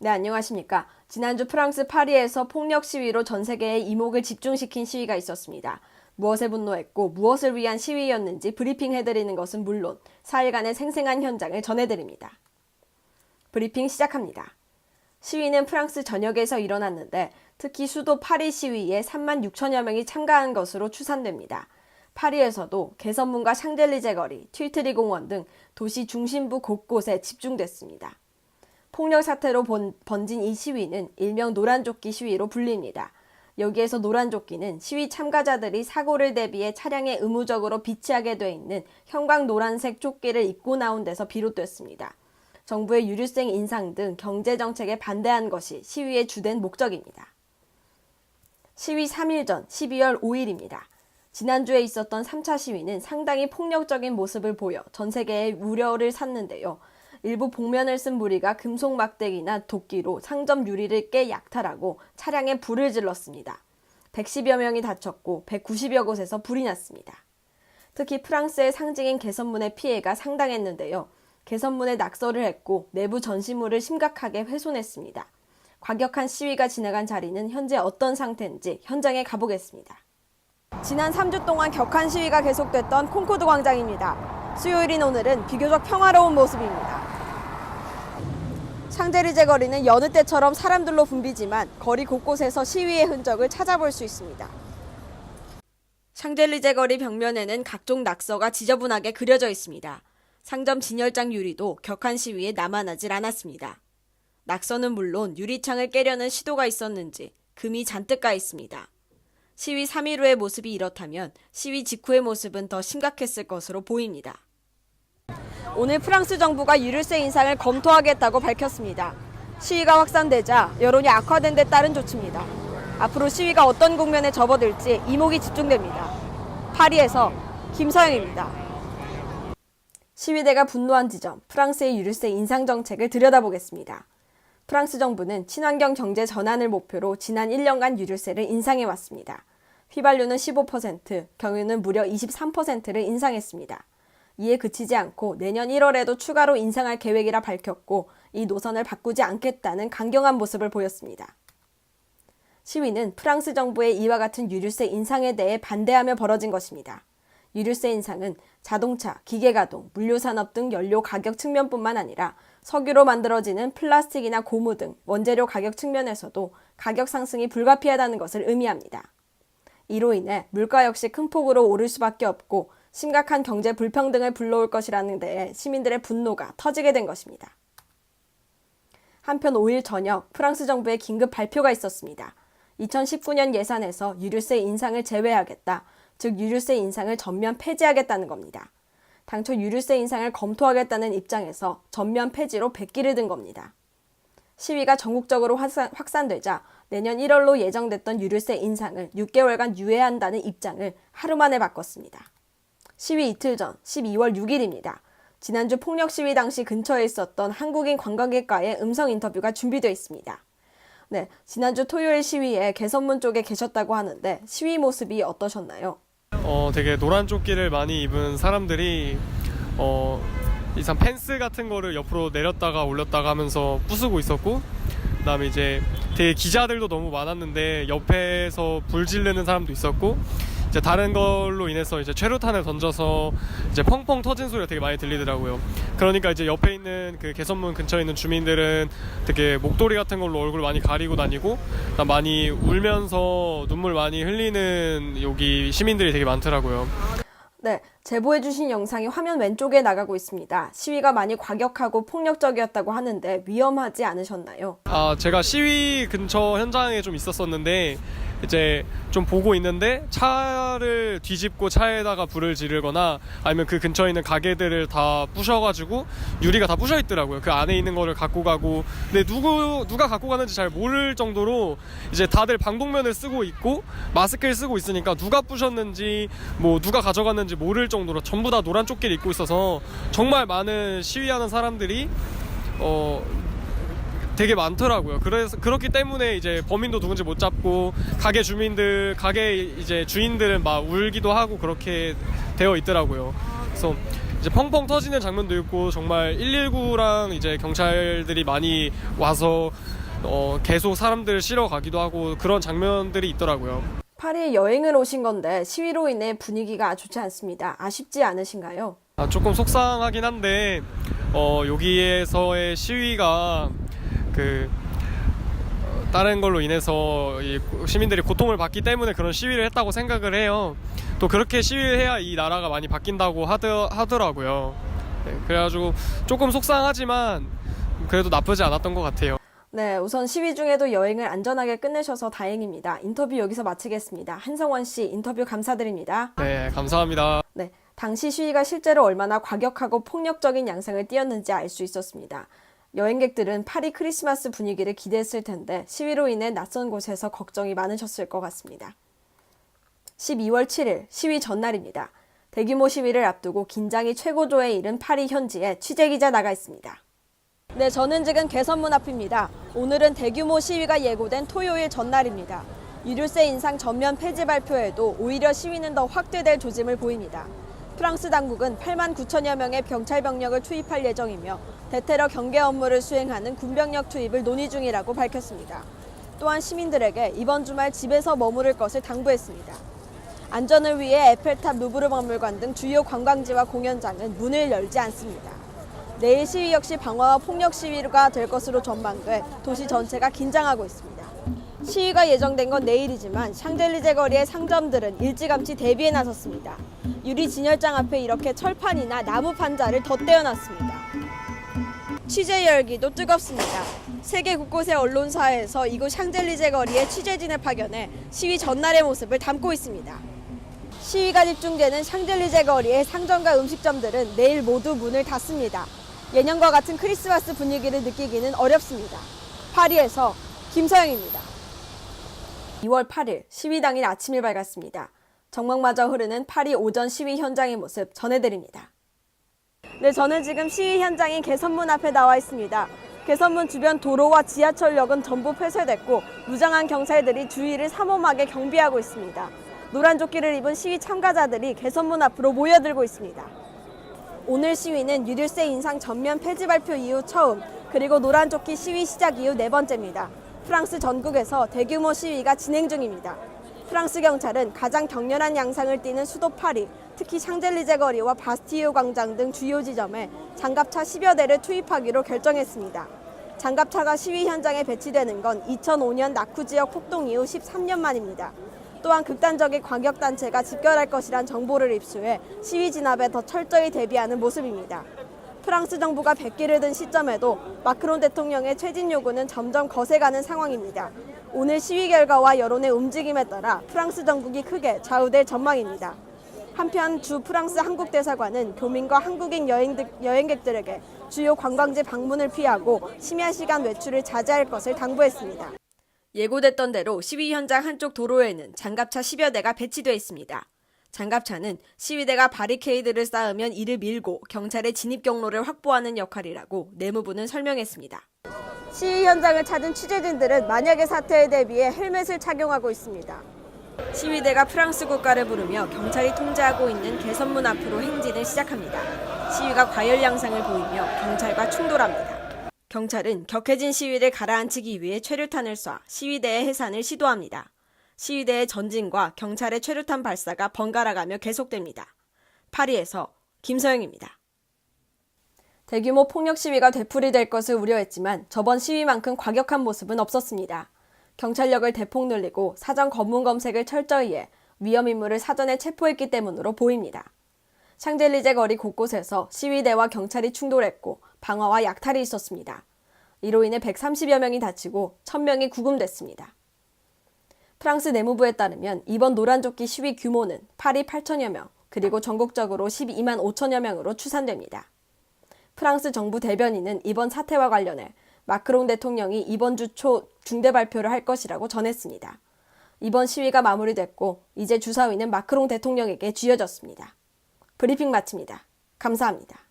네, 안녕하십니까. 지난주 프랑스 파리에서 폭력 시위로 전 세계의 이목을 집중시킨 시위가 있었습니다. 무엇에 분노했고 무엇을 위한 시위였는지 브리핑 해드리는 것은 물론 4일간의 생생한 현장을 전해드립니다. 브리핑 시작합니다. 시위는 프랑스 전역에서 일어났는데 특히 수도 파리 시위에 3만 6천여 명이 참가한 것으로 추산됩니다. 파리에서도 개선문과 샹젤리제 거리, 튠트리 공원 등 도시 중심부 곳곳에 집중됐습니다. 폭력 사태로 번, 번진 이 시위는 일명 노란조끼 시위로 불립니다. 여기에서 노란조끼는 시위 참가자들이 사고를 대비해 차량에 의무적으로 비치하게 돼 있는 형광 노란색 조끼를 입고 나온 데서 비롯됐습니다. 정부의 유류세 인상 등 경제 정책에 반대한 것이 시위의 주된 목적입니다. 시위 3일 전 12월 5일입니다. 지난주에 있었던 3차 시위는 상당히 폭력적인 모습을 보여 전 세계의 우려를 샀는데요. 일부 복면을 쓴 무리가 금속 막대기나 도끼로 상점 유리를 깨 약탈하고 차량에 불을 질렀습니다. 110여 명이 다쳤고 190여 곳에서 불이 났습니다. 특히 프랑스의 상징인 개선문의 피해가 상당했는데요. 개선문에 낙서를 했고 내부 전시물을 심각하게 훼손했습니다. 과격한 시위가 지나간 자리는 현재 어떤 상태인지 현장에 가보겠습니다. 지난 3주 동안 격한 시위가 계속됐던 콩코드 광장입니다. 수요일인 오늘은 비교적 평화로운 모습입니다. 샹제리제 거리는 여느 때처럼 사람들로 붐비지만 거리 곳곳에서 시위의 흔적을 찾아볼 수 있습니다. 샹젤리제 거리 벽면에는 각종 낙서가 지저분하게 그려져 있습니다. 상점 진열장 유리도 격한 시위에 남아나질 않았습니다. 낙서는 물론 유리창을 깨려는 시도가 있었는지 금이 잔뜩 가 있습니다. 시위 3일 후의 모습이 이렇다면 시위 직후의 모습은 더 심각했을 것으로 보입니다. 오늘 프랑스 정부가 유류세 인상을 검토하겠다고 밝혔습니다. 시위가 확산되자 여론이 악화된 데 따른 조치입니다. 앞으로 시위가 어떤 국면에 접어들지 이목이 집중됩니다. 파리에서 김서영입니다. 시위대가 분노한 지점, 프랑스의 유류세 인상 정책을 들여다보겠습니다. 프랑스 정부는 친환경 경제 전환을 목표로 지난 1년간 유류세를 인상해 왔습니다. 휘발유는 15%, 경유는 무려 23%를 인상했습니다. 이에 그치지 않고 내년 1월에도 추가로 인상할 계획이라 밝혔고 이 노선을 바꾸지 않겠다는 강경한 모습을 보였습니다. 시위는 프랑스 정부의 이와 같은 유류세 인상에 대해 반대하며 벌어진 것입니다. 유류세 인상은 자동차, 기계가동, 물류산업 등 연료 가격 측면뿐만 아니라 석유로 만들어지는 플라스틱이나 고무 등 원재료 가격 측면에서도 가격 상승이 불가피하다는 것을 의미합니다. 이로 인해 물가 역시 큰 폭으로 오를 수밖에 없고 심각한 경제 불평등을 불러올 것이라는 데에 시민들의 분노가 터지게 된 것입니다. 한편 5일 저녁 프랑스 정부의 긴급 발표가 있었습니다. 2019년 예산에서 유류세 인상을 제외하겠다. 즉 유류세 인상을 전면 폐지하겠다는 겁니다. 당초 유류세 인상을 검토하겠다는 입장에서 전면 폐지로 백기를 든 겁니다. 시위가 전국적으로 확산, 확산되자 내년 1월로 예정됐던 유류세 인상을 6개월간 유예한다는 입장을 하루 만에 바꿨습니다. 시위 이틀 전 12월 6일입니다. 지난주 폭력 시위 당시 근처에 있었던 한국인 관광객과의 음성 인터뷰가 준비되어 있습니다. 네, 지난주 토요일 시위에 개선문 쪽에 계셨다고 하는데 시위 모습이 어떠셨나요? 어, 되게 노란 조끼를 많이 입은 사람들이 어, 이상 펜스 같은 거를 옆으로 내렸다가 올렸다가 하면서 부수고 있었고 그다음에 이제 되게 기자들도 너무 많았는데 옆에서 불 지르는 사람도 있었고 이제 다른 걸로 인해서 이제 최루탄을 던져서 이제 펑펑 터진 소리가 되게 많이 들리더라고요. 그러니까 이제 옆에 있는 그 개선문 근처에 있는 주민들은 되게 목도리 같은 걸로 얼굴 많이 가리고 다니고 많이 울면서 눈물 많이 흘리는 여기 시민들이 되게 많더라고요. 네, 제보해주신 영상이 화면 왼쪽에 나가고 있습니다. 시위가 많이 과격하고 폭력적이었다고 하는데 위험하지 않으셨나요? 아, 제가 시위 근처 현장에 좀 있었었는데 이제 좀 보고 있는데 차를 뒤집고 차에다가 불을 지르거나 아니면 그 근처에 있는 가게들을 다 부셔가지고 유리가 다 부셔 있더라고요. 그 안에 있는 거를 갖고 가고 근데 누구 누가 갖고 가는지 잘 모를 정도로 이제 다들 방독면을 쓰고 있고 마스크를 쓰고 있으니까 누가 부셨는지 뭐 누가 가져갔는지 모를 정도로 전부 다 노란 조끼를 입고 있어서 정말 많은 시위하는 사람들이 어 되게 많더라고요. 그래서 그렇기 때문에 이제 범인도 누군지 못 잡고 가게 주민들, 가게 이제 주인들은 막 울기도 하고 그렇게 되어 있더라고요. 그래서 이제 펑펑 터지는 장면도 있고 정말 119랑 이제 경찰들이 많이 와서 어, 계속 사람들 실어 가기도 하고 그런 장면들이 있더라고요. 파리에 여행을 오신 건데 시위로 인해 분위기가 좋지 않습니다. 아쉽지 않으신가요? 아, 조금 속상하긴 한데 어, 여기에서의 시위가 그 어, 다른 걸로 인해서 이 시민들이 고통을 받기 때문에 그런 시위를 했다고 생각을 해요. 또 그렇게 시위를 해야 이 나라가 많이 바뀐다고 하더, 하더라고요. 네, 그래가지고 조금 속상하지만 그래도 나쁘지 않았던 것 같아요. 네, 우선 시위 중에도 여행을 안전하게 끝내셔서 다행입니다. 인터뷰 여기서 마치겠습니다. 한성원 씨 인터뷰 감사드립니다. 네, 감사합니다. 네, 당시 시위가 실제로 얼마나 과격하고 폭력적인 양상을 띠었는지 알 수 있었습니다. 여행객들은 파리 크리스마스 분위기를 기대했을 텐데 시위로 인해 낯선 곳에서 걱정이 많으셨을 것 같습니다. 12월 7일 시위 전날입니다. 대규모 시위를 앞두고 긴장이 최고조에 이른 파리 현지에 취재기자 나가 있습니다. 네, 저는 지금 개선문 앞입니다. 오늘은 대규모 시위가 예고된 토요일 전날입니다. 유류세 인상 전면 폐지 발표에도 오히려 시위는 더 확대될 조짐을 보입니다. 프랑스 당국은 8만 9천여 명의 경찰 병력을 투입할 예정이며 대테러 경계 업무를 수행하는 군병력 투입을 논의 중이라고 밝혔습니다. 또한 시민들에게 이번 주말 집에서 머무를 것을 당부했습니다. 안전을 위해 에펠탑 루브르 박물관 등 주요 관광지와 공연장은 문을 열지 않습니다. 내일 시위 역시 방화와 폭력 시위가 될 것으로 전망돼 도시 전체가 긴장하고 있습니다. 시위가 예정된 건 내일이지만 샹젤리제 거리의 상점들은 일찌감치 대비에 나섰습니다. 유리 진열장 앞에 이렇게 철판이나 나무 판자를 덧대어 놨습니다. 취재 열기도 뜨겁습니다. 세계 곳곳의 언론사에서 이곳 샹젤리제 거리에 취재진을 파견해 시위 전날의 모습을 담고 있습니다. 시위가 집중되는 샹젤리제 거리의 상점과 음식점들은 내일 모두 문을 닫습니다. 예년과 같은 크리스마스 분위기를 느끼기는 어렵습니다. 파리에서 김서영입니다. 2월 8일 시위 당일 아침이 밝았습니다. 정막마저 흐르는 파리 오전 시위 현장의 모습 전해드립니다. 네, 저는 지금 시위 현장인 개선문 앞에 나와 있습니다. 개선문 주변 도로와 지하철역은 전부 폐쇄됐고 무장한 경찰들이 주위를 삼엄하게 경비하고 있습니다. 노란 조끼를 입은 시위 참가자들이 개선문 앞으로 모여들고 있습니다. 오늘 시위는 유류세 인상 전면 폐지 발표 이후 처음, 그리고 노란 조끼 시위 시작 이후 네 번째입니다. 프랑스 전국에서 대규모 시위가 진행 중입니다. 프랑스 경찰은 가장 격렬한 양상을 띠는 수도 파리, 특히 샹젤리제 거리와 바스티유 광장 등 주요 지점에 장갑차 10여 대를 투입하기로 결정했습니다. 장갑차가 시위 현장에 배치되는 건 2005년 나쿠 지역 폭동 이후 13년 만입니다. 또한 극단적인 광역단체가 집결할 것이란 정보를 입수해 시위 진압에 더 철저히 대비하는 모습입니다. 프랑스 정부가 백기를 든 시점에도 마크론 대통령의 퇴진 요구는 점점 거세가는 상황입니다. 오늘 시위 결과와 여론의 움직임에 따라 프랑스 정국이 크게 좌우될 전망입니다. 한편 주 프랑스 한국 대사관은 교민과 한국인 여행객들에게 주요 관광지 방문을 피하고 심야 시간 외출을 자제할 것을 당부했습니다. 예고됐던 대로 시위 현장 한쪽 도로에는 장갑차 10여 대가 배치돼 있습니다. 장갑차는 시위대가 바리케이드를 쌓으면 이를 밀고 경찰의 진입 경로를 확보하는 역할이라고 내무부는 설명했습니다. 시위 현장을 찾은 취재진들은 만약의 사태에 대비해 헬멧을 착용하고 있습니다. 시위대가 프랑스 국가를 부르며 경찰이 통제하고 있는 개선문 앞으로 행진을 시작합니다. 시위가 과열 양상을 보이며 경찰과 충돌합니다. 경찰은 격해진 시위를 가라앉히기 위해 최루탄을 쏴 시위대의 해산을 시도합니다. 시위대의 전진과 경찰의 최루탄 발사가 번갈아가며 계속됩니다. 파리에서 김서영입니다. 대규모 폭력 시위가 되풀이될 것을 우려했지만 저번 시위만큼 과격한 모습은 없었습니다. 경찰력을 대폭 늘리고 사전 검문 검색을 철저히 해 위험 인물을 사전에 체포했기 때문으로 보입니다. 샹젤리제 거리 곳곳에서 시위대와 경찰이 충돌했고 방화와 약탈이 있었습니다. 이로 인해 130여 명이 다치고 1000명이 구금됐습니다. 프랑스 내무부에 따르면 이번 노란조끼 시위 규모는 파리 8천여 명, 그리고 전국적으로 12만 5천여 명으로 추산됩니다. 프랑스 정부 대변인은 이번 사태와 관련해 마크롱 대통령이 이번 주 초 중대 발표를 할 것이라고 전했습니다. 이번 시위가 마무리됐고 이제 주사위는 마크롱 대통령에게 쥐어졌습니다. 브리핑 마칩니다. 감사합니다.